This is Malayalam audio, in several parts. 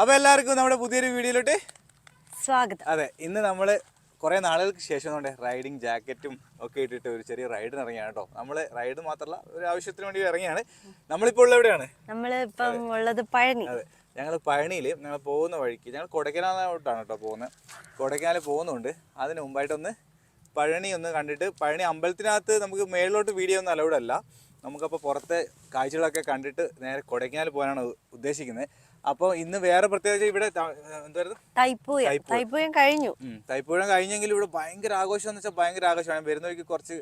അപ്പൊ എല്ലാവർക്കും നമ്മുടെ പുതിയൊരു വീഡിയോയിലോട്ട് സ്വാഗതം. അതെ ഇന്ന് നമ്മൾ കുറേ നാളുകൾക്ക് ശേഷം നമ്മുടെ റൈഡിങ് ജാക്കറ്റും ഒക്കെ ഇട്ടിട്ട് ഒരു ചെറിയ റൈഡിന് ഇറങ്ങിയാണ് കേട്ടോ. നമ്മൾ റൈഡ് മാത്രമല്ല ഒരു ആവശ്യത്തിന് വേണ്ടി ഇറങ്ങിയാണ്. നമ്മളിപ്പോൾ ഉള്ള എവിടെയാണ്? നമ്മളിപ്പം ഉള്ളത് പഴനി. അതെ ഞങ്ങൾ പഴനിയിൽ ഞങ്ങൾ പോകുന്ന വഴിക്ക് ഞങ്ങൾ കൊടൈക്കനാലോട്ടാണ് കേട്ടോ പോകുന്നത്. കൊടൈക്കനാൽ പോകുന്നുണ്ട്. അതിന് മുമ്പായിട്ടൊന്ന് പഴനി ഒന്ന് കണ്ടിട്ട് പഴനി അമ്പലത്തിനകത്ത് നമുക്ക് മേളിലോട്ട് വീഡിയോ ഒന്നും അലൗഡ് അല്ല. നമുക്കപ്പോൾ പുറത്തെ കാഴ്ചകളൊക്കെ കണ്ടിട്ട് നേരെ കൊടൈക്കനാൽ പോകാനാണ് ഉദ്ദേശിക്കുന്നത്. അപ്പോൾ ഇന്ന് വേറെ പ്രത്യേകിച്ച് ഇവിടെ എന്തായിരുന്നു? തൈപ്പൂയം. കഴിഞ്ഞു. തൈപ്പൂഴം കഴിഞ്ഞെങ്കിൽ ഇവിടെ ഭയങ്കര ആഘോഷം എന്ന് വെച്ചാൽ ഭയങ്കര ആഘോഷമാണ്. വരുന്ന വഴിക്ക് കുറച്ച്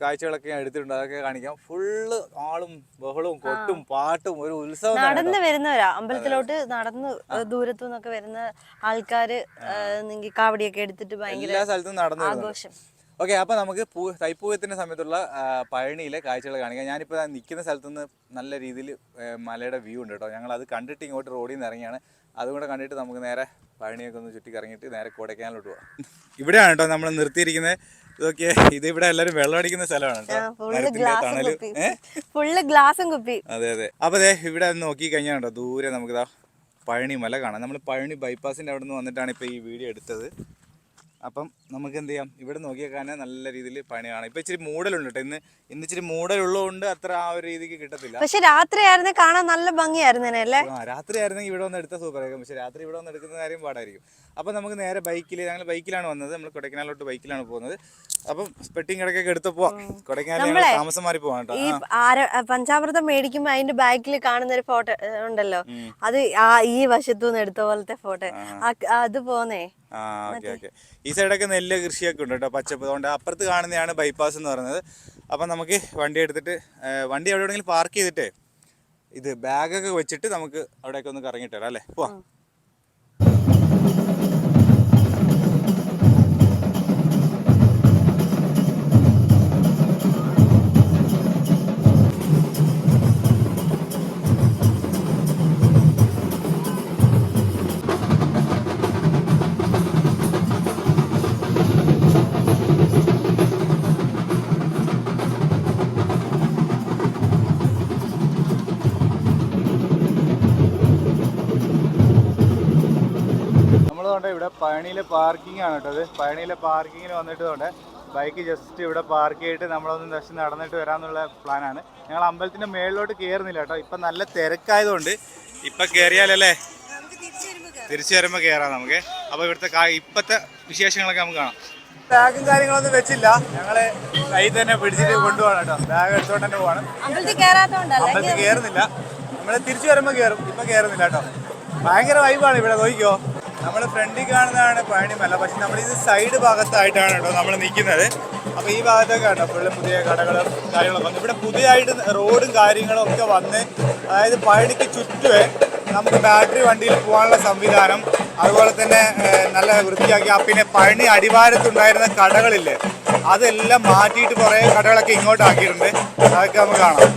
കാഴ്ചകളൊക്കെ ഞാൻ എടുത്തിട്ടുണ്ട്. അതൊക്കെ കാണിക്കാം. ഫുള്ള് ആളും ബഹളവും കൊട്ടും പാട്ടും ഒരു ഉത്സവം നടന്നു വരുന്നവരാ. അമ്പലത്തിലോട്ട് നടന്ന് ദൂരത്തു നിന്നൊക്കെ വരുന്ന ആൾക്കാര് കാവടിയൊക്കെ എടുത്തിട്ട് ഭയങ്കര എല്ലാ സ്ഥലത്തും നടന്നു ആഘോഷം. ഓക്കെ അപ്പോൾ നമുക്ക് പൂ തൈപ്പൂയത്തിന്റെ സമയത്തുള്ള പഴനിയിലെ കാഴ്ചകൾ കാണിക്കാം. ഞാനിപ്പോൾ നിൽക്കുന്ന സ്ഥലത്തു നിന്ന് നല്ല രീതിയിൽ മലയുടെ വ്യൂ ഉണ്ട് കേട്ടോ ഞങ്ങൾ അത് കണ്ടിട്ട് ഇങ്ങോട്ട് റോഡിൽ നിന്ന് ഇറങ്ങിയാണ്. അതുകൂടെ കണ്ടിട്ട് നമുക്ക് നേരെ പഴനിയൊക്കെ ഒന്ന് ചുറ്റി കറങ്ങിയിട്ട് നേരെ കൊടൈക്കനാലോട്ട് പോവാം. ഇവിടെയാണ് കേട്ടോ നമ്മൾ നിർത്തിയിരിക്കുന്നത് ഇതൊക്കെ ഇത് ഇവിടെ എല്ലാവരും വെള്ളം അടിക്കുന്ന സ്ഥലമാണ് കുപ്പി. അതെ അതെ. അപ്പൊ അതെ ഇവിടെ നോക്കി കഴിഞ്ഞാൽ കേട്ടോ ദൂരെ നമുക്ക് ഇതാ പഴനി മല കാണാം. നമ്മൾ പഴനി ബൈപ്പാസിന്റെ അവിടെ നിന്ന് വന്നിട്ടാണ് ഇപ്പൊ ഈ വീഡിയോ എടുത്തത്. അപ്പം നമുക്ക് എന്ത് ചെയ്യാം? ഇവിടെ നോക്കിയാൽ കാണാൻ നല്ല രീതിയിൽ പണി കാണാം. ഇപ്പൊ ഇച്ചിരി മൂടലുണ്ട് കേട്ടോ ഇന്ന് ഇന്ന് ഇച്ചിരി മൂടലുള്ളതുകൊണ്ട് അത്ര ആ ഒരു രീതിക്ക് കിട്ടത്തില്ല. പക്ഷെ രാത്രി ആയിരുന്നു കാണാൻ നല്ല ഭംഗിയായിരുന്നു അല്ലേ? രാത്രി ആയിരുന്നെങ്കിൽ ഇവിടെ വന്ന് എടുത്ത സൂപ്പർ ആയിരിക്കും പക്ഷെ രാത്രി ഇവിടെ വന്ന് എടുക്കുന്ന കാര്യം പാടായിരിക്കും. അപ്പം നമുക്ക് നേരെ ബൈക്കിൽ ഞങ്ങൾ ബൈക്കിലാണ് വന്നത്. നമ്മൾ കൊടൈക്കനാലോട്ട് ബൈക്കിലാണ് പോകുന്നത്. അപ്പം പെട്ടിങ് കിടക്കൊക്കെ എടുത്ത് പോവാം. കൊടൈക്കനാൽ താമസം മാറി പോവാം ഈ പഞ്ചാമൃതം മേടിക്കുമ്പോ അതിന്റെ ബാക്കിൽ കാണുന്ന ഒരു ഫോട്ടോ ഉണ്ടല്ലോ. അത് ആ ഈ വശത്തു നിന്ന് എടുത്ത പോലത്തെ ഫോട്ടോ. അത് പോന്നേ. ആ ഓക്കെ ഓക്കെ. ഈ സൈഡൊക്കെ നെല്ല് കൃഷിയൊക്കെ ഉണ്ട് കേട്ടോ പച്ചപ്പ്. അതുകൊണ്ട് അപ്പുറത്ത് കാണുന്നതാണ് ബൈപ്പാസ് എന്ന് പറയുന്നത്. അപ്പം നമുക്ക് വണ്ടി എടുത്തിട്ട് വണ്ടി എവിടെ എവിടെയെങ്കിലും പാർക്ക് ചെയ്തിട്ടേ ഇത് ബാഗൊക്കെ വെച്ചിട്ട് നമുക്ക് അവിടെയൊക്കെ ഒന്ന് കറങ്ങിയിട്ട് അല്ലേ? പോവാം. പഴനിയിലെ പാർക്കിംഗ് ആണ് കേട്ടോ അത്. പഴനിയിലെ പാർക്കിങ്ങിൽ വന്നിട്ട് കൊണ്ട് ബൈക്ക് ജസ്റ്റ് ഇവിടെ പാർക്ക് ചെയ്തിട്ട് നമ്മളൊന്ന് ജസ്റ്റ് നടന്നിട്ട് വരാമെന്നുള്ള പ്ലാനാണ് ഞങ്ങൾ അമ്പലത്തിന്റെ മേളിലോട്ട് കയറുന്നില്ല കേട്ടോ. ഇപ്പം നല്ല തിരക്കായതുകൊണ്ട് ഇപ്പം കയറിയാലല്ലേ? തിരിച്ചു വരുമ്പോൾ കയറാം നമുക്ക്. അപ്പോൾ ഇവിടുത്തെ കാ- ഇപ്പോഴത്തെ വിശേഷങ്ങളൊക്കെ നമുക്ക് കാണാം. ബാഗും കാര്യങ്ങളൊന്നും വെച്ചില്ല. ഞങ്ങൾ കൈ തന്നെ പിടിച്ചിട്ട് കൊണ്ടുപോകണം കേട്ടോ. ബാഗ് എടുത്തോണ്ട് തന്നെ പോകണം അമ്പലത്തിൽ കയറുന്നില്ല. നമ്മൾ തിരിച്ചു വരുമ്പോ കയറും. ഇപ്പൊ കയറുന്നില്ല കേട്ടോ. ഭയങ്കര വൈബാണ് ഇവിടെ. നോക്കിക്കോ. നമ്മൾ ഫ്രണ്ടിൽ കാണുന്നതാണ് പഴനിമല. പക്ഷെ നമ്മൾ ഇത് സൈഡ് ഭാഗത്തായിട്ടാണ് കേട്ടോ നമ്മൾ നിൽക്കുന്നത്. അപ്പോൾ ഈ ഭാഗത്തൊക്കെ കേട്ടോ ഫുള്ള് പുതിയ കടകളും കാര്യങ്ങളൊക്കെ വന്നു. ഇവിടെ പുതിയതായിട്ട് റോഡും കാര്യങ്ങളും ഒക്കെ വന്ന് അതായത് പഴനിക്ക് ചുറ്റുമേ നമുക്ക് ബാറ്ററി വണ്ടിയിൽ പോകാനുള്ള സംവിധാനം അതുപോലെ തന്നെ നല്ല വൃത്തിയാക്കി. ആ പിന്നെ പഴനി അടിവാരത്തുണ്ടായിരുന്ന കടകളില്ലേ അതെല്ലാം മാറ്റിയിട്ട് കുറേ കടകളൊക്കെ ഇങ്ങോട്ടാക്കിയിട്ടുണ്ട്. അതൊക്കെ നമുക്ക് കാണാം.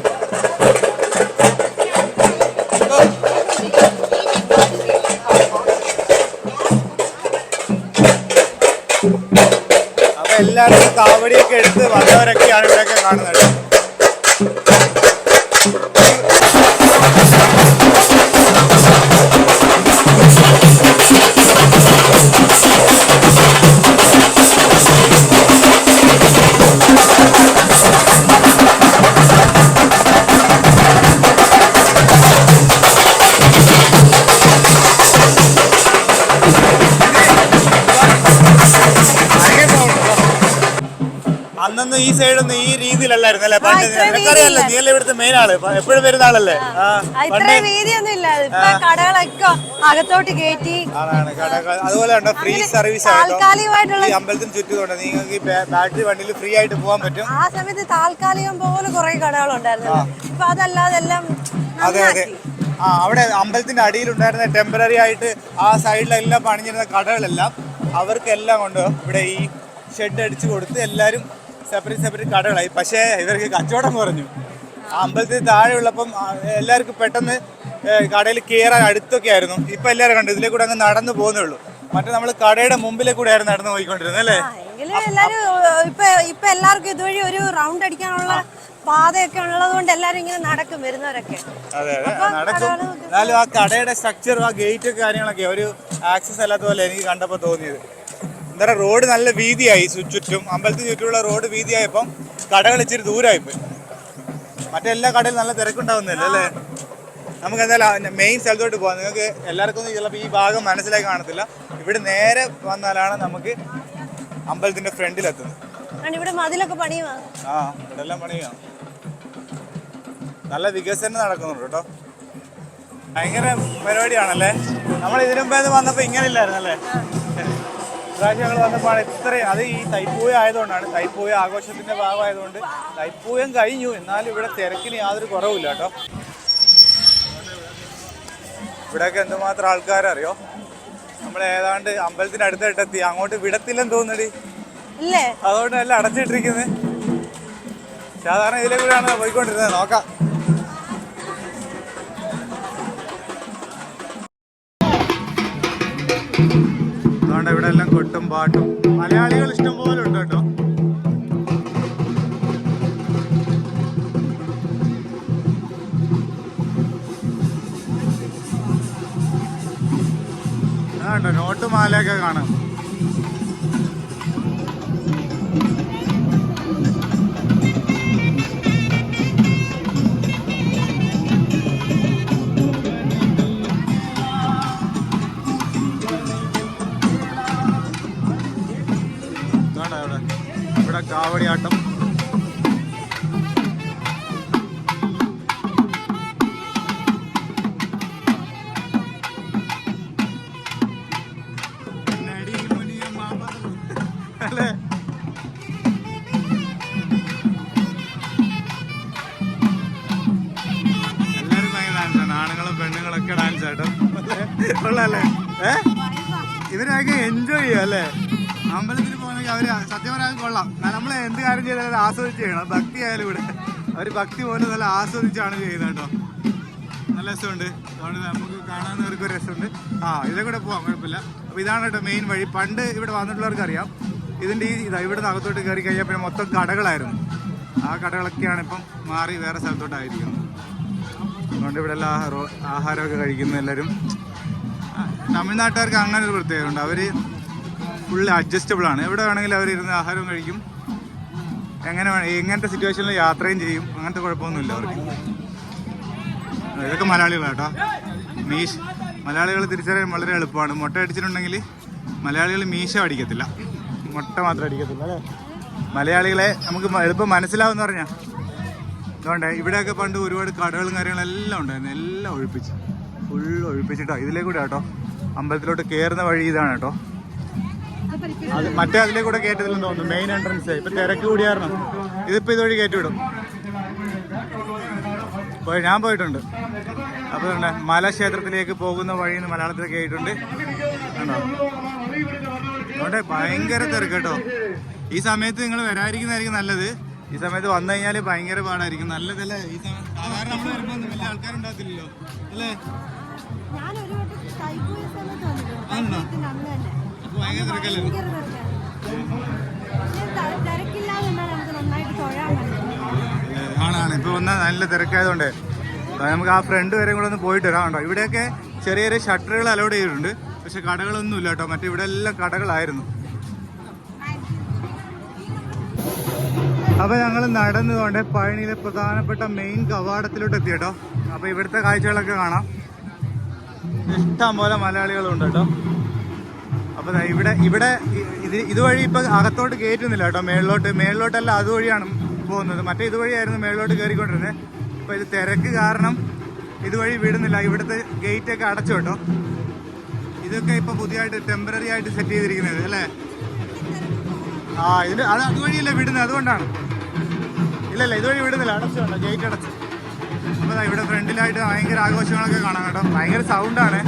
എല്ലാവരും കാവടിയൊക്കെ എടുത്ത് വന്നവരൊക്കെയാണ് ഇവിടെയൊക്കെ കാണുന്നത്. അന്നൊന്നും ഈ സൈഡൊന്നും ഈ രീതിയിലല്ലായിരുന്നു അല്ലേ? പണ്ട് ഇത്ര നിനക്കറിയാലോ നീ അല്ലേ ഇവിടുത്തെ മെയിൻ ആൾ? എപ്പോഴും വരുന്ന ആളല്ലേ? ആ, വീതിയൊന്നും ഇല്ല കടകളൊക്കെ അകത്തോട്ട് കയറ്റി കടകൾ. അതുപോലെ ഉണ്ടോ ഫ്രീ സർവീസ് താൽക്കാലികമായിട്ടുള്ള അമ്പലത്തിന് ചുറ്റുമുണ്ട്. നിങ്ങൾക്ക് ഈ ബാറ്ററി വണ്ടിയിൽ ഫ്രീ ആയിട്ട് പോകാൻ പറ്റും. ആ സമയത്ത് താൽക്കാലികം പോലെ കുറെ കടകളുണ്ടായിരുന്നു. ഇപ്പൊ അതല്ലാതെ എല്ലാം അതെ അതെ. ആ അവിടെ അമ്പലത്തിന്റെ അടിയിലുണ്ടായിരുന്ന ടെമ്പററി ആയിട്ട് ആ സൈഡിലെല്ലാം പണിഞ്ഞിരുന്ന കടകളെല്ലാം അവർക്കെല്ലാം കൊണ്ട് ഇവിടെ ഈ ഷെഡ് അടിച്ചു കൊടുത്ത് എല്ലാവരും സെപ്പറേറ്റ് സെപ്പറേറ്റ് കടകളായി. പക്ഷേ ഇവർക്ക് കച്ചവടം കുറഞ്ഞു. ആ അമ്പലത്തിന് താഴെ ഉള്ളപ്പം എല്ലാവർക്കും പെട്ടെന്ന് കടയിൽ കയറാൻ അടുത്തൊക്കെ ആയിരുന്നു. ഇപ്പൊ എല്ലാവരും കണ്ടു. ഇതിലെ കൂടെ അങ്ങ് നടന്നു പോകുന്നേ ഉള്ളൂ മറ്റേ നമ്മൾ കടയുടെ മുമ്പിലെ കൂടെ ആയിരുന്നു നടന്നു പോയിക്കൊണ്ടിരുന്നത് അല്ലേ? എങ്കിലും എല്ലാരും ഇപ്പൊ ഇപ്പൊ എല്ലാവർക്കും ഇതുവഴി ഒരു റൗണ്ട് അടിക്കാനുള്ള പാതയൊക്കെ ഉള്ളത് കൊണ്ട് എല്ലാരും ഇങ്ങനെ നടക്കും വരുന്നവരൊക്കെ. അതെ അതെ. നടക്കും. എന്നാലും ആ കടയുടെ സ്ട്രക്ചറും ആ ഗേറ്റ് കാര്യങ്ങളൊക്കെ ഒരു ആക്സസ് അല്ലാത്ത പോലെ എനിക്ക് കണ്ടപ്പോൾ തോന്നിയത്. എന്താ പറയുക റോഡ് നല്ല വീതിയായി ചുറ്റും അമ്പലത്തിന് ചുറ്റുമുള്ള റോഡ് വീതിയായപ്പം കടകൾ ഇച്ചിരി ദൂരമായിപ്പോയി മറ്റെല്ലാ കടയിലും നല്ല തിരക്കുണ്ടാവുന്നില്ല അല്ലേ? നമുക്ക് എന്തായാലും മെയിൻ സ്ഥലത്തോട്ട് പോകാം നിങ്ങൾക്ക് എല്ലാവർക്കും ചിലപ്പോൾ ഈ ഭാഗം മനസ്സിലായി കാണത്തില്ല. ഇവിടെ നേരെ വന്നാലാണ് നമുക്ക് അമ്പലത്തിന്റെ ഫ്രണ്ടിലെത്തുന്നത് എത്തുന്നത്. ഇവിടെ മതിലൊക്കെ പണിയുവാ ആ. ഇവിടെ എല്ലാം പണിയാണ് നല്ല വികസനം നടക്കുന്നുണ്ട് കേട്ടോ. ഭയങ്കര പരിപാടിയാണല്ലേ? നമ്മൾ ഇതിനു വന്നപ്പോ ഇങ്ങനെ ഇല്ലായിരുന്നല്ലേ? ഇപ്രാവശ്യം ഞങ്ങൾ വന്നപ്പോൾ ഇത്രയും അത് ഈ തൈപ്പൂയ ആയതുകൊണ്ടാണ്. തൈപ്പൂയ ആഘോഷത്തിന്റെ ഭാഗമായതുകൊണ്ട് തൈപ്പൂയം കഴിഞ്ഞു. എന്നാലും ഇവിടെ തിരക്കിന് യാതൊരു കുറവില്ല കേട്ടോ. ഇവിടെയൊക്കെ എന്തുമാത്രം ആൾക്കാരറിയോ? നമ്മൾ ഏതാണ്ട് അമ്പലത്തിന് അടുത്തായിട്ടെത്തി. അങ്ങോട്ട് വിടത്തില്ലെന്ന് തോന്നുന്നടി. അതുകൊണ്ട് എല്ലാം അടച്ചിട്ടിരിക്കുന്നത് സാധാരണ ഇതിലെ കൂടെയാണ് പോയിക്കൊണ്ടിരുന്നത്. നോക്കാം. അതുകൊണ്ട് ഇവിടെ എല്ലാം കൊട്ടും പാട്ടും. മലയാളികൾ ഇഷ്ടം പോലെ ഉണ്ട് കേട്ടോ. അതുണ്ടോ നോട്ട് മാലയൊക്കെ കാണാം. പെണ്ണുങ്ങളൊക്കെ ഡാൻസ് ആട്ടോ ഉള്ളല്ലേ? ഏ? ഇവരൊക്കെ എൻജോയ് ചെയ്യുക അല്ലേ? അമ്പലത്തിൽ പോകണമെങ്കിൽ അവർ സത്യം പറയാൻ കൊള്ളാം. നമ്മൾ എന്ത് കാര്യം ചെയ്താലും ആസ്വദിച്ച് ചെയ്യണം. ഭക്തി ആയാലും ഇവിടെ അവർ ഭക്തി പോലെ നല്ല ആസ്വദിച്ചാണ് ചെയ്യുന്നത് കേട്ടോ. നല്ല രസമുണ്ട്. അതുകൊണ്ട് നമുക്ക് കാണാവുന്നവർക്ക് ഒരു രസമുണ്ട്. ആ ഇതേ കൂടെ പോവാം. കുഴപ്പമില്ല. അപ്പോൾ ഇതാണ് കേട്ടോ മെയിൻ വഴി. പണ്ട് ഇവിടെ വന്നിട്ടുള്ളവർക്ക് അറിയാം ഇതിന്റെ ഈ ഇതാ ഇവിടെ നിന്ന് അകത്തോട്ട് കയറി കഴിഞ്ഞാൽ പിന്നെ മൊത്തം കടകളായിരുന്നു. ആ കടകളൊക്കെയാണ് ഇപ്പം മാറി വേറെ സ്ഥലത്തോട്ടായിരിക്കുന്നത് അതുകൊണ്ട് ഇവിടെ എല്ലാ ആഹാരമൊക്കെ കഴിക്കുന്ന എല്ലാവരും തമിഴ്നാട്ടുകാർക്ക് അങ്ങനെ ഒരു പ്രത്യേകത ഉണ്ട്. അവർ ഫുൾ അഡ്ജസ്റ്റബിൾ ആണ്. എവിടെ വേണമെങ്കിലും അവർ ഇരുന്ന് ആഹാരം കഴിക്കും. എങ്ങനെ എങ്ങനത്തെ സിറ്റുവേഷനിൽ യാത്രയും ചെയ്യും. അങ്ങനത്തെ കുഴപ്പമൊന്നുമില്ല അവർക്ക്. ഇതൊക്കെ മലയാളികളാട്ടോ. മീശ മലയാളികൾ തിരിച്ചറിയാൻ വളരെ എളുപ്പമാണ്. മുട്ട അടിച്ചിട്ടുണ്ടെങ്കിൽ മലയാളികൾ മീശ അടിക്കത്തില്ല. മുട്ട മാത്രം അടിക്കത്തില്ല അല്ലേ? മലയാളികളെ നമുക്ക് എളുപ്പം മനസ്സിലാവും എന്ന് പറഞ്ഞാൽ അതുകൊണ്ട് ഇവിടെയൊക്കെ പണ്ട് ഒരുപാട് കടകളും കാര്യങ്ങളും എല്ലാം ഉണ്ടായിരുന്നു. എല്ലാം ഒഴിപ്പിച്ച്. ഫുൾ ഒഴിപ്പിച്ചിട്ടോ? ഇതിലേ കൂടെ കേട്ടോ അമ്പലത്തിലോട്ട് കയറുന്ന വഴി ഇതാണ് കേട്ടോ. അത് മറ്റേ അതിലേ കൂടെ കയറ്റത്തില്ലെന്ന് തോന്നുന്നു. മെയിൻ എൻട്രൻസ് ഇപ്പൊ തിരക്ക് കൂടിയായിരുന്നു. ഇതിപ്പോ ഇതുവഴി കയറ്റിവിടും പോയി ഞാൻ പോയിട്ടുണ്ട്. അപ്പോൾ മലക്ഷേത്രത്തിലേക്ക് പോകുന്ന വഴി എന്ന് മലയാളത്തിൽ കേട്ടിട്ടുണ്ട്. കണ്ടോ? അതുകൊണ്ട് ഭയങ്കര തിരക്ക് കേട്ടോ. ഈ സമയത്ത് നിങ്ങൾ വരാതിരിക്കുന്നതായിരിക്കും നല്ലത്. ഈ സമയത്ത് വന്നു കഴിഞ്ഞാൽ ഭയങ്കര പാടായിരിക്കും. നല്ലതല്ലേ? ഈ സമയം സാധാരണ നമ്മൾ വരുമ്പോൾ ഒന്നും വലിയ ആൾക്കാരുണ്ടാകത്തില്ലല്ലോ. അല്ലേ? സമയത്ത് ഭയങ്കര തിരക്കല്ലേ? ആണാണ്. ഇപ്പൊ വന്ന നല്ല തിരക്കായതുകൊണ്ട്. നമുക്ക് ആ ഫ്രണ്ട് വരെ കൂടെ ഒന്ന് പോയിട്ട് വരാം. കേട്ടോ ഇവിടെയൊക്കെ ചെറിയ ചെറിയ ഷട്ടറുകൾ അലോഡ് ചെയ്തിട്ടുണ്ട്. പക്ഷെ കടകളൊന്നും ഇല്ല കേട്ടോ. മറ്റേ ഇവിടെ എല്ലാം കടകളായിരുന്നു. അപ്പൊ ഞങ്ങൾ നടന്നുകൊണ്ട് പഴനിയിലെ പ്രധാനപ്പെട്ട മെയിൻ കവാടത്തിലോട്ട് എത്തി കേട്ടോ അപ്പൊ ഇവിടുത്തെ കാഴ്ചകളൊക്കെ കാണാം. ഇഷ്ടം പോലെ മലയാളികളുണ്ട് കേട്ടോ. അപ്പൊ ഇവിടെ ഇവിടെ ഇത് ഇതുവഴി ഇപ്പൊ അകത്തോട്ട് കയറ്റുന്നില്ല കേട്ടോ. മേളിലോട്ട് മേളിലോട്ടല്ല അതുവഴിയാണ് പോകുന്നത്. മറ്റേ ഇതുവഴിയായിരുന്നു മേളിലോട്ട് കയറിക്കൊണ്ടിരുന്നത് അപ്പൊ ഇത് തിരക്ക് കാരണം ഇതുവഴി വിടുന്നില്ല. ഇവിടുത്തെ ഗേറ്റ് ഒക്കെ അടച്ചു കേട്ടോ. ഇതൊക്കെ ഇപ്പൊ പുതിയതായിട്ട് ടെമ്പററി ആയിട്ട് സെറ്റ് ചെയ്തിരിക്കുന്നത് അല്ലേ? ആ ഇതിന് അത് അതുവഴിയല്ലേ വിടുന്നത്? അതുകൊണ്ടാണ്. ഇല്ല ഇതുവഴി വിടുന്നില്ല. അടച്ചു കേട്ടോ ഗേറ്റ് അടച്ചു. അപ്പൊ ഇവിടെ ഫ്രണ്ടിലായിട്ട് ഭയങ്കര ആഘോഷങ്ങളൊക്കെ കാണാം കേട്ടോ. ഭയങ്കര സൗണ്ടാണ്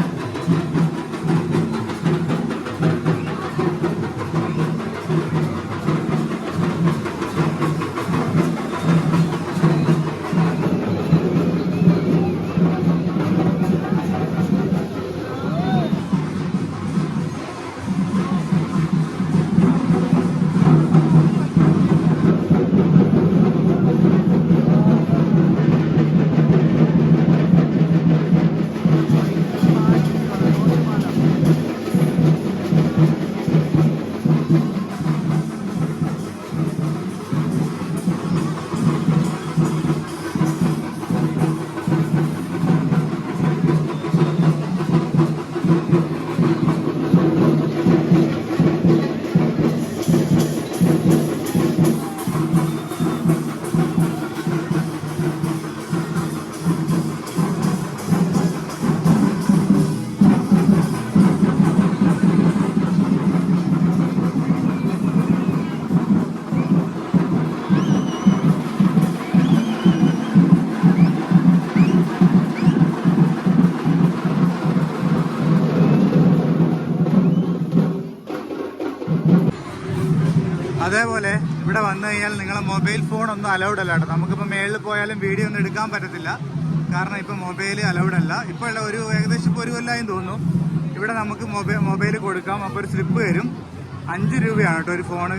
വന്നു കഴിഞ്ഞാൽ നിങ്ങളെ മൊബൈൽ ഫോൺ ഒന്നും അലൗഡ് അല്ല കേട്ടോ. നമുക്കിപ്പോൾ മേളിൽ പോയാലും വീഡിയോ ഒന്നും എടുക്കാൻ പറ്റത്തില്ല. കാരണം ഇപ്പം മൊബൈൽ അലൗഡ് അല്ല. ഇപ്പോൾ ഉള്ള ഒരു ഏകദേശം ഇപ്പോൾ ഒരു കൊല്ലമായി തോന്നുന്നു. ഇവിടെ നമുക്ക് മൊബൈൽ മൊബൈൽ കൊടുക്കാം. അപ്പോൾ ഒരു സ്ലിപ്പ് വരും. അഞ്ച് രൂപയാണ് കേട്ടോ ഒരു ഫോൺ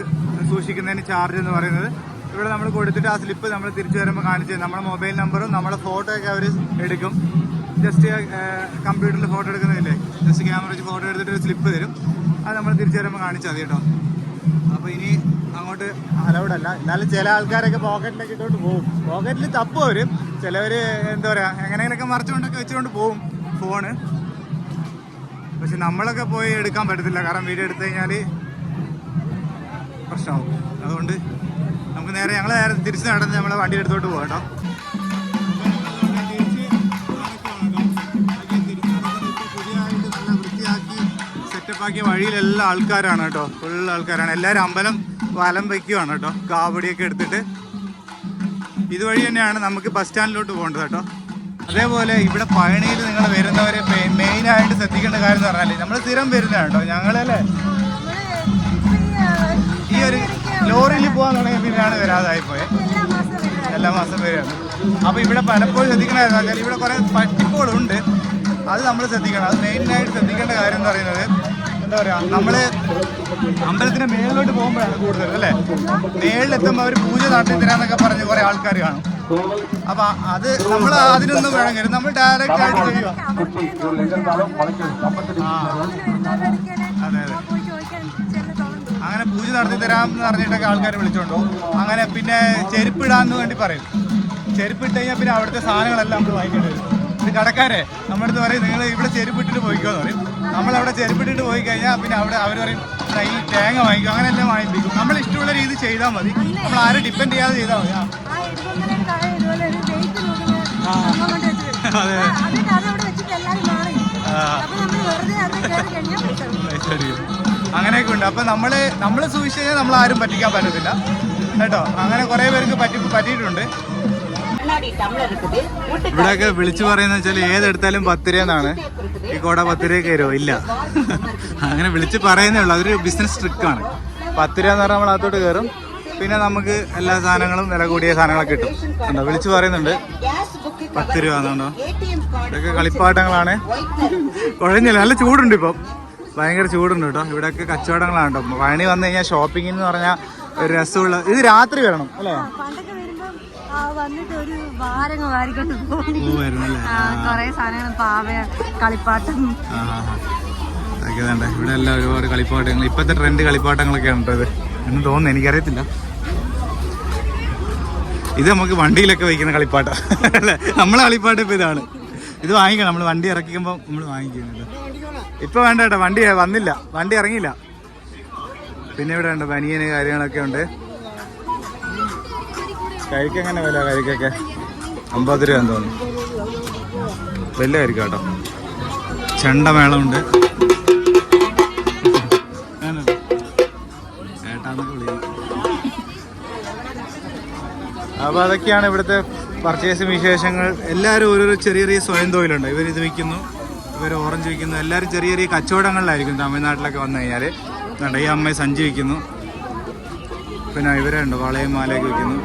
സൂക്ഷിക്കുന്നതിന് ചാർജ് എന്ന് പറയുന്നത്. ഇവിടെ നമ്മൾ കൊടുത്തിട്ട് ആ സ്ലിപ്പ് നമ്മൾ തിരിച്ചു വരുമ്പോൾ കാണിച്ച് നമ്മുടെ മൊബൈൽ നമ്പറും നമ്മുടെ ഫോട്ടോ ഒക്കെ അവർ എടുക്കും. ജസ്റ്റ് കമ്പ്യൂട്ടറിൽ ഫോട്ടോ എടുക്കുന്നില്ലേ ജസ്റ്റ് ക്യാമറ വെച്ച് ഫോട്ടോ എടുത്തിട്ട് ഒരു സ്ലിപ്പ് തരും. അത് നമ്മൾ തിരിച്ചു വരുമ്പോൾ കാണിച്ചാൽ മതി കേട്ടോ. അപ്പോൾ ഇനി അങ്ങോട്ട് അലൗഡ് അല്ല എന്നാലും ചില ആൾക്കാരൊക്കെ പോക്കറ്റിലേക്ക് ഇട്ടോണ്ട് പോകും. പോക്കറ്റിൽ തപ്പ് വരും. ചിലവര് എന്താ പറയുക എങ്ങനെയൊക്കെ മറിച്ചുകൊണ്ടൊക്കെ വെച്ചുകൊണ്ട് പോകും ഫോണ്. പക്ഷെ നമ്മളൊക്കെ പോയി എടുക്കാൻ പറ്റത്തില്ല. കാരണം വീഡിയോ എടുത്തു കഴിഞ്ഞാൽ പ്രശ്നമാവും. അതുകൊണ്ട് നമുക്ക് നേരെ ഞങ്ങൾ നേരെ തിരിച്ച് നടന്ന് നമ്മളെ വണ്ടി എടുത്തോട്ട് പോകാം കേട്ടോ. സെറ്റപ്പാക്കിയ വഴിയിലെല്ലാം ആൾക്കാരാണ് കേട്ടോ. ഫുൾ ആൾക്കാരാണ്. എല്ലാവരും അമ്പലം വലം വയ്ക്കുവാണ് കേട്ടോ. കാവടിയൊക്കെ എടുത്തിട്ട്. ഇതുവഴി തന്നെയാണ് നമുക്ക് ബസ് സ്റ്റാൻഡിലോട്ട് പോകേണ്ടത് കേട്ടോ. അതേപോലെ ഇവിടെ പഴനിയിൽ നിങ്ങൾ വരുന്നവരെ മെയിനായിട്ട് ശ്രദ്ധിക്കേണ്ട കാര്യം എന്ന് പറഞ്ഞാൽ നമ്മൾ സ്ഥിരം വരുന്നതാണ് കേട്ടോ. ഞങ്ങളല്ലേ ഈ ഒരു ലോറിയിൽ പോകാൻ തുടങ്ങിയ പിന്നെയാണ് വരാതായി പോയത് എല്ലാ മാസം വരികയാണ് അപ്പോൾ ഇവിടെ പലപ്പോഴും ശ്രദ്ധിക്കേണ്ട കാര്യം വെച്ചാൽ ഇവിടെ കുറേ പട്ടിപ്പുകളുണ്ട് അത് നമ്മൾ ശ്രദ്ധിക്കണം. അത് മെയിനായിട്ട് ശ്രദ്ധിക്കേണ്ട കാര്യം എന്ന് പറയുന്നത് എന്താ പറയുക നമ്മൾ അമ്പലത്തിന്റെ മേളിലോട്ട് പോകുമ്പോഴാണ് കൂടുതൽ അല്ലേ? മേളിലെത്തുമ്പോൾ അവർ പൂജ നടത്തി തരാന്നൊക്കെ പറഞ്ഞ് കുറേ ആൾക്കാർ കാണും. അപ്പൊ അത് നമ്മൾ അതിനൊന്നും വേണമെങ്കിൽ നമ്മൾ ഡയറക്റ്റ് ആയിട്ട് ചെയ്യുക അതെ അതെ. അങ്ങനെ പൂജ നടത്തി തരാം എന്ന് പറഞ്ഞിട്ടൊക്കെ ആൾക്കാർ വിളിച്ചോണ്ടോ അങ്ങനെ പിന്നെ ചെരുപ്പിടാന്ന് വേണ്ടി പറയും. ചെരുപ്പിട്ട് കഴിഞ്ഞാൽ പിന്നെ അവിടുത്തെ സാധനങ്ങളെല്ലാം നമ്മൾ വാങ്ങിക്കേണ്ടി വരും. കടക്കാരെ നമ്മുടെ അടുത്ത് പറയും നിങ്ങൾ ഇവിടെ ചെരുപ്പിട്ടിട്ട് പോയിക്കോന്ന് പറയും. നമ്മൾ അവിടെ ചെരുപ്പിട്ടിട്ട് പോയി കഴിഞ്ഞാൽ പിന്നെ അവിടെ അവർ പറയും "ദാ ഈ തേങ്ങ വാങ്ങിക്കും അങ്ങനെ എല്ലാം വാങ്ങിപ്പിക്കും. നമ്മൾ ഇഷ്ടമുള്ള രീതി ചെയ്താൽ മതി. നമ്മൾ ആരും ഡിപ്പെൻഡ് ചെയ്യാതെ ചെയ്താൽ മതി. അതെ. അങ്ങനെയൊക്കെ ഉണ്ട്. അപ്പൊ നമ്മൾ നമ്മൾ സൂക്ഷിച്ചു കഴിഞ്ഞാൽ നമ്മൾ ആരും പറ്റിക്കാൻ പറ്റത്തില്ല. കേട്ടോ? അങ്ങനെ കുറെ പേർക്ക് പറ്റി പറ്റിയിട്ടുണ്ട്. ഇവിടെയൊക്കെ വിളിച്ചു പറയുന്ന വെച്ചാൽ ഏതെടുത്താലും പത്ത് രൂപയെന്നാണ് ഈ കോട പത്ത് രൂപ തരുമോ ഇല്ല. അങ്ങനെ വിളിച്ച് പറയുന്നേ ഉള്ളു. അതൊരു ബിസിനസ് ട്രിക്കാണ് പത്ത് രൂപ എന്ന് പറഞ്ഞാൽ നമ്മൾ അതോട്ട് കയറും പിന്നെ നമുക്ക് എല്ലാ സാധനങ്ങളും വില കൂടിയ സാധനങ്ങളൊക്കെ കിട്ടും. എന്താ വിളിച്ചു പറയുന്നുണ്ട്. പത്ത് രൂപ എന്നുണ്ടോ ഇതൊക്കെ കളിപ്പാട്ടങ്ങളാണ്. കുഴഞ്ഞില്ല. നല്ല ചൂടുണ്ട് ഇപ്പം. ഭയങ്കര ചൂടുണ്ട് കേട്ടോ. ഇവിടെയൊക്കെ കച്ചവടങ്ങളാണ് കേട്ടോ. പണി വന്നു കഴിഞ്ഞാൽ ഷോപ്പിംഗ് എന്ന് പറഞ്ഞാൽ ഒരു രസമുള്ള ഇത് രാത്രി വരണം അല്ലേ? വന്നിട്ട് ഒരു വാരങ്ങ് വാരിക്കൊണ്ട് പോകും കൊറേ സാധനങ്ങൾ പാവ കളിപ്പാട്ടം. ഇവിടെ എല്ലാം ഒരുപാട് കളിപ്പാട്ടങ്ങൾ. ഇപ്പോഴത്തെ ട്രെൻഡ് കളിപ്പാട്ടങ്ങളൊക്കെ ഉണ്ടത് എന്ന് തോന്നുന്നു എനിക്കറിയത്തില്ല. ഇത് നമുക്ക് വണ്ടിയിലൊക്കെ വയ്ക്കുന്ന കളിപ്പാട്ട. അല്ലേ? നമ്മളെ കളിപ്പാട്ട് ഇപ്പൊ ഇതാണ്. ഇത് വാങ്ങിക്കണം. നമ്മൾ വണ്ടി ഇറക്കിക്കുമ്പോൾ നമ്മൾ വാങ്ങിക്കുന്നുണ്ട് ഇപ്പൊ വേണ്ട കേട്ടോ. വണ്ടി വന്നില്ല. വണ്ടി ഇറങ്ങിയില്ല. പിന്നെ ഇവിടെ ഉണ്ട് പനിയന് കാര്യങ്ങളൊക്കെ ഉണ്ട്. കരിക്ക് എങ്ങനെ വില കരിക്കൊക്കെ? അമ്പത് രൂപ എന്ന് തോന്നുന്നു വലിയ കരിക്ക കേട്ടോ ചെണ്ടമേളമുണ്ട്. അപ്പൊ അതൊക്കെയാണ് ഇവിടുത്തെ പർച്ചേസ് വിശേഷങ്ങൾ. എല്ലാവരും ഓരോരോ ചെറിയ ചെറിയ സ്വയം തൊഴിലുണ്ട്. ഇവർ ഇത് വിൽക്കുന്നു ഇവർ ഓറഞ്ച് വിൽക്കുന്നു. എല്ലാവരും ചെറിയ ചെറിയ കച്ചവടങ്ങളിലായിരിക്കും തമിഴ്നാട്ടിലൊക്കെ വന്നു കഴിഞ്ഞാൽ ഈ അമ്മയെ സഞ്ചി വിൽക്കുന്നു. പിന്നെ ഇവരുണ്ട് വളയും മാലയൊക്കെ വിൽക്കുന്നു.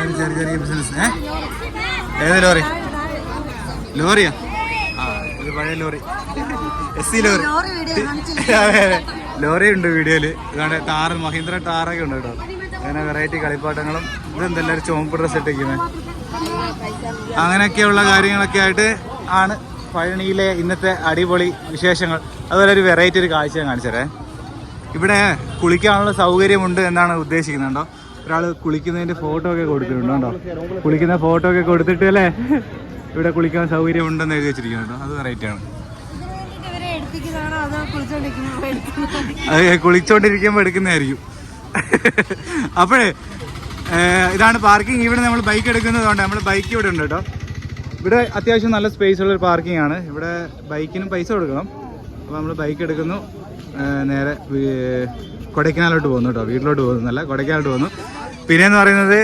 എല്ലാവരും ചെറിയ ചെറിയ ബിസിനസ് ഏ? ഏത് ലോറി? ലോറിയാ? ആ ഇത് പഴയ ലോറി. S C lorry. അതെ അതെ. ലോറി ഉണ്ട് വീഡിയോയിൽ ഇതാണ് ടാറ് മഹീന്ദ്ര ടാറൊക്കെ ഉണ്ട് കേട്ടോ. അങ്ങനെ വെറൈറ്റി കളിപ്പാട്ടങ്ങളും. ഇതെന്തെല്ലാവരും ചുവപ്പ് ഡ്രസ് ഇട്ടിരിക്കുന്നത് അങ്ങനെയൊക്കെയുള്ള കാര്യങ്ങളൊക്കെ ആയിട്ട് ആണ് പഴനിയിലെ ഇന്നത്തെ അടിപൊളി വിശേഷങ്ങൾ. അതുപോലെ ഒരു വെറൈറ്റി ഒരു കാഴ്ച ഞാൻ കാണിച്ചതരേ. ഇവിടെ കുളിക്കാനുള്ള സൗകര്യമുണ്ട് എന്നാണ് ഉദ്ദേശിക്കുന്നുണ്ടോ ഒരാൾ കുളിക്കുന്നതിന്റെ ഫോട്ടോ ഒക്കെ കൊടുത്തിട്ടുണ്ട് കുളിക്കുന്ന ഫോട്ടോ ഒക്കെ കൊടുത്തിട്ട് അല്ലേ? ഇവിടെ കുളിക്കാൻ സൗകര്യം ഉണ്ടെന്ന് എഴുതി വെച്ചിരിക്കുന്നു അത് വെറൈറ്റി ആണ്. അതോ കുളിച്ചോണ്ടിരിക്കുമ്പോൾ എടുക്കുന്നതായിരിക്കും. അപ്പോഴേ ഇതാണ് പാർക്കിംഗ് ഇവിടെ നമ്മൾ ബൈക്ക് എടുക്കുന്നതുകൊണ്ട് നമ്മൾ ബൈക്ക് ഇവിടെ ഉണ്ട് കേട്ടോ. ഇവിടെ അത്യാവശ്യം നല്ല സ്പേസ് ഉള്ള ഒരു പാർക്കിംഗ് ആണ്. ഇവിടെ ബൈക്കിനും പൈസ കൊടുക്കണം. അപ്പോൾ നമ്മൾ ബൈക്ക് എടുക്കുന്നു. നേരെ കൊടൈക്കനാലോട്ട് പോകുന്നു കേട്ടോ. വീട്ടിലോട്ട് പോകുന്നല്ല കൊടൈക്കനാലോട്ട് പോകുന്നു. പിന്നെയെന്ന് പറയുന്നത്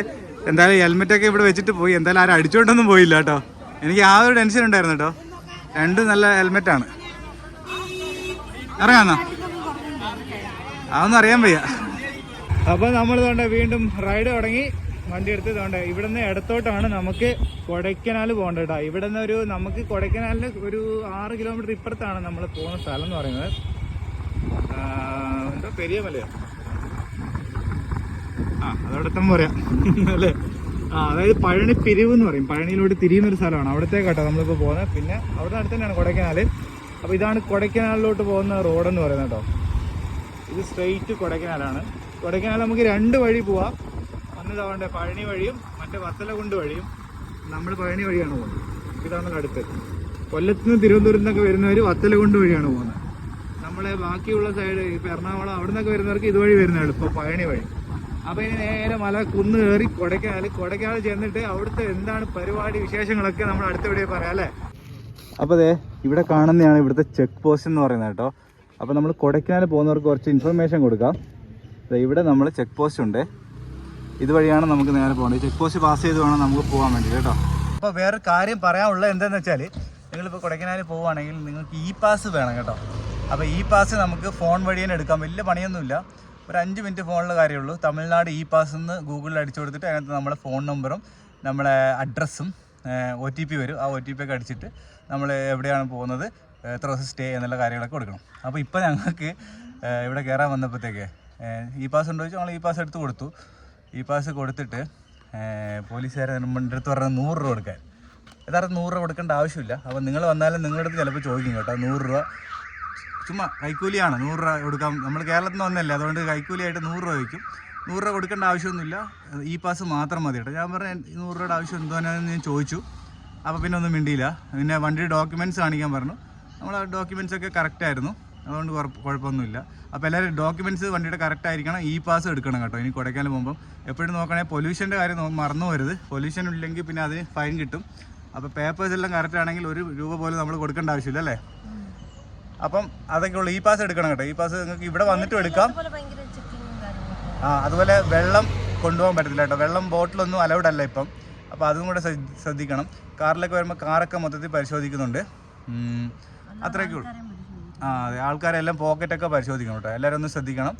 എന്തായാലും ഹെൽമെറ്റൊക്കെ ഇവിടെ വെച്ചിട്ട് പോയി. എന്തായാലും ആരും അടിച്ചോണ്ടൊന്നും പോയില്ല കേട്ടോ. എനിക്ക് ആ ഒരു ടെൻഷൻ ഉണ്ടായിരുന്നു കേട്ടോ. രണ്ട് നല്ല ഹെൽമെറ്റാണ് ഇറങ്ങാന്നോ അതൊന്നും അറിയാൻ വയ്യ. അപ്പോൾ നമ്മൾ തോണ്ട വീണ്ടും റൈഡ് തുടങ്ങി. വണ്ടി എടുത്ത് തോണ്ട ഇവിടെ നിന്ന് ഇടത്തോട്ടാണ് നമുക്ക് കൊടൈക്കനാൽ പോകേണ്ടത് കേട്ടോ. ഇവിടെ നിന്ന് ഒരു നമുക്ക് കൊടൈക്കനാലിന് ഒരു ആറ് കിലോമീറ്റർ ഇപ്പുറത്താണ് നമ്മൾ പോകുന്ന സ്ഥലം എന്ന് പറയുന്നത്. എന്താ പെരിയ മലയോ? ആ അതവിടെ എത്തുമ്പോൾ പറയാം. അല്ലേ? ആ അതായത് പഴനി പിരിവ് എന്ന് പറയും. പഴനിയിലോട്ട് തിരിയുന്ന ഒരു സ്ഥലമാണ്. അവിടത്തേക്കാട്ടോ നമ്മളിപ്പോൾ പോകുന്നത്. പിന്നെ അവിടെ അടുത്ത് തന്നെയാണ് കൊടൈക്കനാൽ അപ്പോൾ ഇതാണ് കൊടൈക്കനാലിലോട്ട് പോകുന്ന റോഡ് എന്ന് പറയുന്നത് കേട്ടോ. ഇത് സ്ട്രെയിറ്റ് കൊടൈക്കനാലാണ്. കൊടൈക്കനാൽ നമുക്ക് രണ്ട് വഴി പോവാം. ഒന്ന് തവണ പഴനി വഴിയും മറ്റേ വത്തലകുണ്ട് വഴിയും. നമ്മൾ പഴനി വഴിയാണ് പോകുന്നത്. ഇതാണ് അടുത്ത്. കൊല്ലത്ത് നിന്ന് തിരുവനന്തപുരത്ത് നിന്നൊക്കെ വരുന്നവർ വത്തലകുണ്ട് വഴിയാണ് പോകുന്നത്. നമ്മളെ ബാക്കിയുള്ള സൈഡ് ഇപ്പം എറണാകുളം അവിടെ നിന്നൊക്കെ വരുന്നവർക്ക് ഇതുവഴി വരുന്ന എളുപ്പം പഴനി വഴി. അപ്പോൾ ഇനി നേരെ മല കുന്ന് കയറി കൊടക്കാൽ കൊടക്കാൽ ചെന്നിട്ട് അവിടുത്തെ എന്താണ് പരിപാടി വിശേഷങ്ങളൊക്കെ നമ്മൾ അടുത്ത വീഡിയോ പറയാം അല്ലേ? അപ്പോൾ അതെ ഇവിടെ കാണുന്നതാണ് ഇവിടുത്തെ ചെക്ക് പോസ്റ്റ് എന്ന് പറയുന്നത് കേട്ടോ. അപ്പോൾ നമ്മൾ കൊടൈക്കനാൽ പോകുന്നവർക്ക് കുറച്ച് ഇൻഫർമേഷൻ കൊടുക്കാം. ഇവിടെ നമ്മൾ ചെക്ക് പോസ്റ്റ് ഉണ്ട്. ഇതുവഴിയാണ് നമുക്ക് നേരെ പോകേണ്ടത്. ചെക്ക് പോസ്റ്റ് പാസ് ചെയ്ത് വേണം നമുക്ക് പോകാൻ വേണ്ടി കേട്ടോ. അപ്പോൾ വേറെ കാര്യം പറയാനുള്ളത് എന്താണെന്ന് വെച്ചാൽ നിങ്ങളിപ്പോൾ കൊടൈക്കനാൽ പോവുകയാണെങ്കിൽ നിങ്ങൾക്ക് ഇ പാസ് വേണം കേട്ടോ. അപ്പോൾ ഇ പാസ് നമുക്ക് ഫോൺ വഴി തന്നെ എടുക്കാം. വലിയ പണിയൊന്നുമില്ല. ഒരു അഞ്ച് മിനിറ്റ് ഫോണിൽ കാര്യമുള്ളൂ. തമിഴ്നാട് ഇ പാസ് എന്ന് ഗൂഗിളിൽ അടിച്ചു കൊടുത്തിട്ട് അതിനകത്ത് നമ്മുടെ ഫോൺ നമ്പറും നമ്മുടെ അഡ്രസ്സും ഒ ടി പി വരും. ആ ഒ ടി പി ഒക്കെ അടിച്ചിട്ട് നമ്മൾ എവിടെയാണ് പോകുന്നത് എത്ര ദിവസം സ്റ്റേ എന്നുള്ള കാര്യങ്ങളൊക്കെ കൊടുക്കണം. അപ്പോൾ ഇപ്പോൾ ഞങ്ങൾക്ക് ഇവിടെ കയറാൻ വന്നപ്പോഴത്തേക്ക് ഇ പാസ് ഉണ്ടോ ചോദിച്ചാൽ ഞങ്ങൾ ഇ പാസ് എടുത്ത് കൊടുത്തു. ഇ പാസ് കൊടുത്തിട്ട് പോലീസുകാരെ നമ്മുടെ അടുത്ത് പറഞ്ഞത് നൂറ് രൂപ കൊടുക്കാൻ. യഥാർത്ഥം നൂറ് രൂപ കൊടുക്കേണ്ട ആവശ്യമില്ല. അപ്പോൾ നിങ്ങൾ വന്നാലും നിങ്ങളുടെ അടുത്ത് ചിലപ്പോൾ ചോദിക്കും കേട്ടോ. നൂറ് രൂപ ചുമ്മാ കൈക്കൂലിയാണ്. നൂറ് രൂപ കൊടുക്കാം നമ്മൾ കേരളത്തിൽ നിന്ന് വന്നല്ലേ അതുകൊണ്ട് കൈക്കൂലിയായിട്ട് നൂറ് രൂപ വയ്ക്കും. നൂറ് രൂപ കൊടുക്കേണ്ട ആവശ്യമൊന്നുമില്ല. ഇ പാസ് മാത്രം മതി കേട്ടോ. ഞാൻ പറഞ്ഞ നൂറ് രൂപയുടെ ആവശ്യം എന്തോന്നാന്ന് ഞാൻ ചോദിച്ചു. അപ്പോൾ പിന്നെ ഒന്നും മിണ്ടിയില്ല. പിന്നെ വണ്ടിയുടെ ഡോക്യുമെന്റ്സ് കാണിക്കാൻ പറഞ്ഞു. നമ്മൾ ആ ഡോക്യുമെന്റ്സ് ഒക്കെ കറക്റ്റായിരുന്നു അതുകൊണ്ട് കുഴപ്പ- കുഴപ്പമൊന്നുമില്ല. അപ്പോൾ എല്ലാവരും ഡോക്യുമെന്റ്സ് വണ്ടിയുടെ കറക്റ്റ് ആയിരിക്കണം. ഇ പാസ് എടുക്കണം കേട്ടോ. ഇനി കൊടൈക്കനാൽ പോകുമ്പം എപ്പോഴും നോക്കണേ പൊല്യൂഷന്റെ കാര്യം മറന്നു വരുത് പൊല്യൂഷൻ ഇല്ലെങ്കിൽ പിന്നെ അതിന് ഫൈൻ കിട്ടും. അപ്പോൾ പേപ്പേഴ്സ് എല്ലാം കറക്റ്റ് ആണെങ്കിൽ ഒരു രൂപ പോലും നമ്മൾ കൊടുക്കേണ്ട ആവശ്യമില്ല അല്ലേ? അപ്പം അതൊക്കെ ഉള്ളു. ഇ പാസ് എടുക്കണം കേട്ടോ. ഈ പാസ് നിങ്ങൾക്ക് ഇവിടെ വന്നിട്ട് എടുക്കാം. ആ അതുപോലെ വെള്ളം കൊണ്ടുപോകാൻ പറ്റത്തില്ല കേട്ടോ. വെള്ളം ബോട്ടിലൊന്നും അലൗഡ് അല്ല ഇപ്പം. അപ്പോൾ അതും കൂടെ ശ്രദ്ധിക്കണം. കാറിലൊക്കെ വരുമ്പോൾ കാറൊക്കെ മൊത്തത്തിൽ പരിശോധിക്കുന്നുണ്ട്. അത്രയൊക്കെ ഉള്ളൂ. ആ അതെ. ആൾക്കാരെല്ലാം പോക്കറ്റൊക്കെ പരിശോധിക്കണം കേട്ടോ. എല്ലാവരും ഒന്ന് ശ്രദ്ധിക്കണം.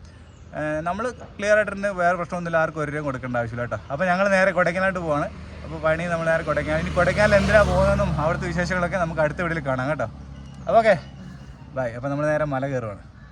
നമ്മൾ ക്ലിയർ ആയിട്ട് ആയിട്ടുണ്ട് വേറെ പ്രശ്നമൊന്നുമില്ല. ആർക്കും ഒരു രൂപ കൊടുക്കേണ്ട ആവശ്യമില്ല കേട്ടോ. അപ്പോൾ ഞങ്ങൾ നേരെ കൊടൈക്കനായിട്ട് പോവാണ്. അപ്പോൾ പണി നമ്മൾ നേരെ കൊടൈക്കനാൽ ഇനി കൊടൈക്കനാൽ എന്തിനാണ് പോകുന്നതെന്നും അവിടുത്തെ വിശേഷങ്ങളൊക്കെ നമുക്ക് അടുത്ത വീട്ടിൽ കാണാം കേട്ടോ. അപ്പോൾ ഓക്കെ ബൈ അപ്പോൾ നമ്മൾ നേരെ മല കയറുവാണ്